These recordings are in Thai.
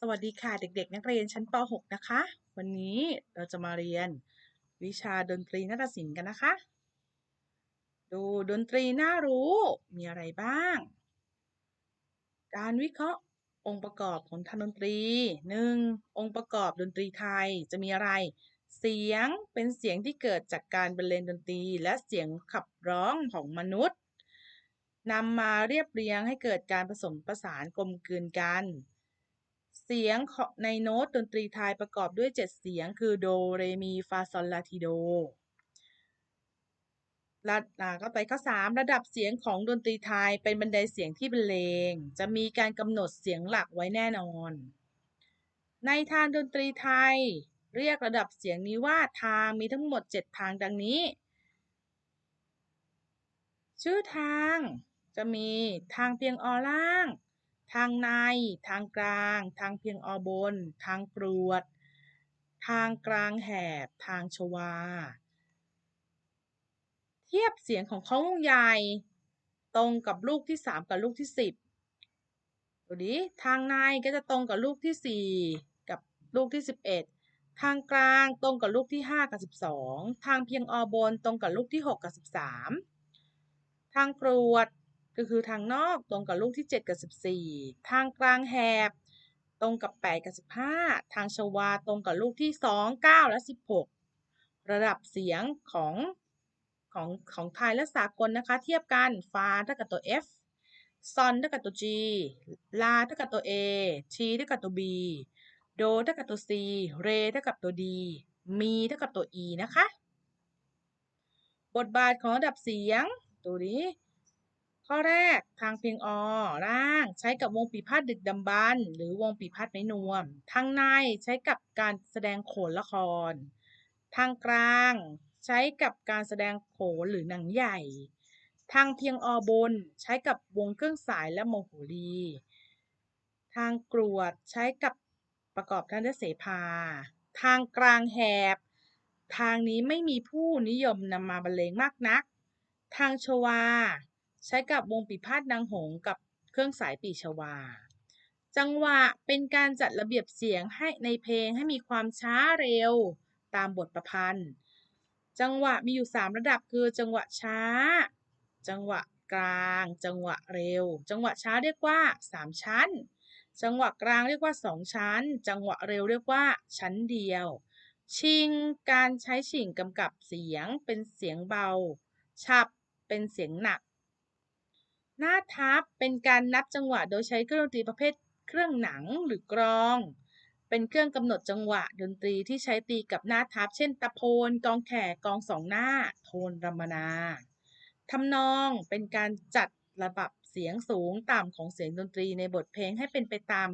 สวัสดีค่ะเด็กๆ นักเรียนชั้นป .6 นะคะ วันนี้เราจะมาเรียนวิชาดนตรีนาฏศิลป์กันนะคะ ดูดนตรีน่ารู้มีอะไรบ้าง การวิเคราะห์องค์ประกอบของทางดนตรี 1. องค์ประกอบดนตรีไทยจะมีอะไร เสียงเป็นเสียงที่เกิดจากการบรรเลงดนตรี และเสียงขับร้องของมนุษย์นำมาเรียบเรียงให้เกิดการผสมประสานกลมกลืนกัน เสียงในโน้ตดนตรีไทยประกอบด้วย 7 เสียง คือโด เร มี ฟา ซอล ลาทีโดระดับก็ไปข้อ3ระดับเสียงของดนตรีไทยเป็นบันไดเสียงที่บรรเลง จะมีการกำหนดเสียงหลักไว้แน่นอน ในทางดนตรีไทย เรียกระดับเสียงนี้ว่าทางมีทั้งหมด 7 ทางดังนี้ ชื่อทางจะมีทางเพียงอล่าง ทางใน ทางกลาง ทางเพียงอบน ทางกรวด ทางกลางแหบ ทางชวา เทียบเสียงของเขาวงใหญ่ตรงกับลูกที่3กับลูกที่10ดูดิทางในก็จะตรงกับลูกที่4กับลูกที่11ทางกลางตรงกับลูกที่5กับ12ทางเพียงอบนตรงกับลูกที่6กับ13ทางกรวด ก็คือทางนอกตรงกับลูกที่ 7 กับ 14 ทางกลางแหบ ตรงกับ 8 กับ 15 ทางชวาตรงกับลูกที่ 2 9 และ 16 ระดับเสียงของของของไทยและสากลนะคะ เทียบกันฟาเท่ากับตัว F ซอนเท่ากับตัว G ลาเท่ากับตัว A ทีเท่ากับตัว B โดเท่ากับตัว C เรเท่ากับตัว D มีเท่ากับตัว E นะคะ บทบาทของระดับเสียง ตัวนี้ ข้อแรกทางเพียงอร่าง ใช้กับวงปีพาดดึกดำบรรหรือวงปีพาดไม้นวม ทางในใช้กับการแสดงโขนละคร ทางกลางใช้กับการแสดงโขนหรือหนังใหญ่ ทางเพียงอบนใช้กับวงเครื่องสายและโมโหรี ทางกรวดใช้กับประกอบทันเสภา ทางกลางแหบ ทางนี้ไม่มีผู้นิยมนำมาบรรเลงมากนัก ทางชวา ใช้กับวงปีพาดนางหงกับเครื่องสายปีชวา จังหวะเป็นการจัดระเบียบเสียงให้ในเพลงให้มีความช้าเร็วตามบทประพันธ์ จังหวะมีอยู่ 3 ระดับคือจังหวะช้า จังหวะกลาง จังหวะเร็ว จังหวะช้าเรียกว่า 3 ชั้น จังหวะกลางเรียกว่า 2 ชั้น จังหวะเร็วเรียกว่า ชั้นเดียว ชิงการใช้ชิงกำกับเสียงเป็นเสียงเบา ฉับเป็นเสียงหนัก หน้าทับเป็นการนับจังหวะโดยใช้เครื่องดนตรีประเภทเครื่องหนังหรือกรอง เป็นเครื่องกำหนดจังหวะดนตรีที่ใช้ตีกับหน้าทับ เช่น ตะโพน กองแขกกองสองหน้า โทนรมนาทำนองเป็นการจัดระดับเสียงสูงต่ำของเสียงดนตรีในบทเพลงให้เป็นไปตาม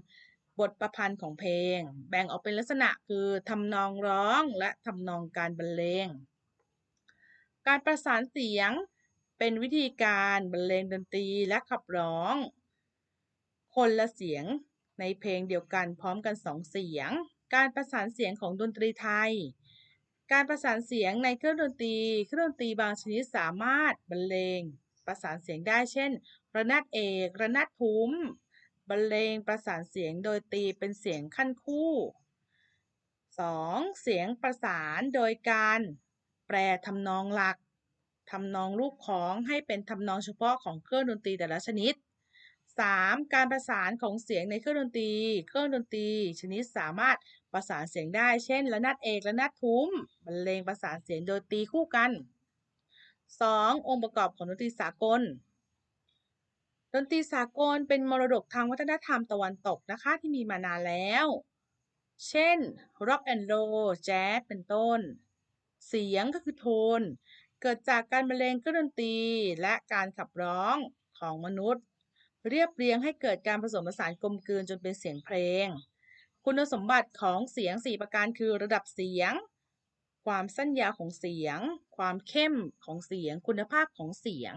บทประพันธ์ของเพลง แบ่งออกเป็นลักษณะคือทำนองร้องและทำนองการบรรเลง การประสานเสียง เป็นวิธีการบรรเลงดนตรีและขับร้อง คนละเสียงในเพลงเดียวกันพร้อมกันสองเสียง การประสานเสียงของดนตรีไทย การประสานเสียงในเครื่องดนตรี เครื่องดนตรีบางชนิดสามารถบรรเลงประสานเสียงได้เช่น ระนาดเอก ระนาดทุ้ม บรรเลงประสานเสียงโดยตีเป็นเสียงขั้นคู่ 2. เสียงประสานโดยการแปลทำนองหลัก ทำนองรูปของให้เป็นทำนองเฉพาะของเครื่องดนตรีแต่ละชนิด 3. การประสานของเสียงในเครื่องดนตรี เครื่องดนตรี ชนิดสามารถประสานเสียงได้ เช่น ระนาดเอก ระนาดทุ้ม บรรเลงประสานเสียงโดยตีคู่กัน 2. องค์ประกอบของดนตรีสากล ดนตรีสากลเป็นมรดกทางวัฒนธรรมตะวันตกนะคะที่มีมานานแล้ว เช่น rock and roll แจ๊สเป็นต้น เสียงก็คือโทน เกิดจากการบรรเลงเครื่องดนตรีและการขับร้องของมนุษย์ เรียบเรียงให้เกิดการผสมผสานกลมกลืนจนเป็นเสียงเพลง คุณสมบัติของเสียง 4 ประการคือระดับเสียง ความสั้นยาวของเสียง ความเข้มของเสียง คุณภาพของเสียง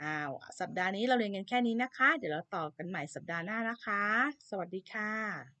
อ้าวสัปดาห์นี้เราเรียนกันแค่นี้นะคะ เดี๋ยวเราต่อกันใหม่สัปดาห์หน้านะคะ สวัสดีค่ะ